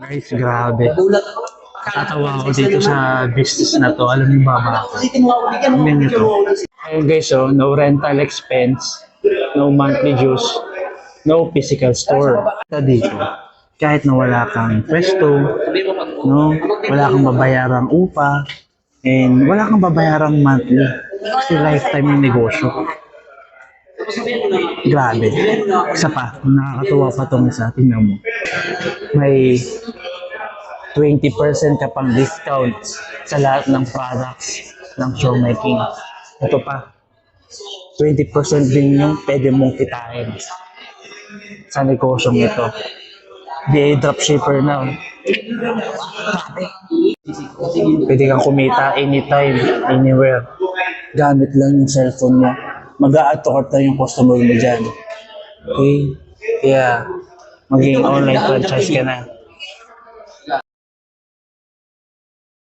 Guys, grabe. Tatawa ako dito sa business na to. Alam niyo ba ako. Tingnan niyo to. Ayun guys, oh, no rental expense, no monthly dues, no physical store. Ito dito, kahit na wala kang pwesto, no, wala kang babayarang upa, and wala kang babayarang monthly. Kasi lifetime yung negosyo. Tapos sabihin mo na. Grabe. Isa pa, nakakatuwa pa itong isa. Tingnan mo. May 20% ka pang discount sa lahat ng products ng showmaking. Ito pa, 20% din yung pwede mong kitain sa negosyong ito. DA dropshipper na. Pwede kang kumita anytime, anywhere. Gamit lang yung cellphone mo. Mag-a-add to cart lang yung customer mo dyan. Okay? Kaya, maging online franchise ka na.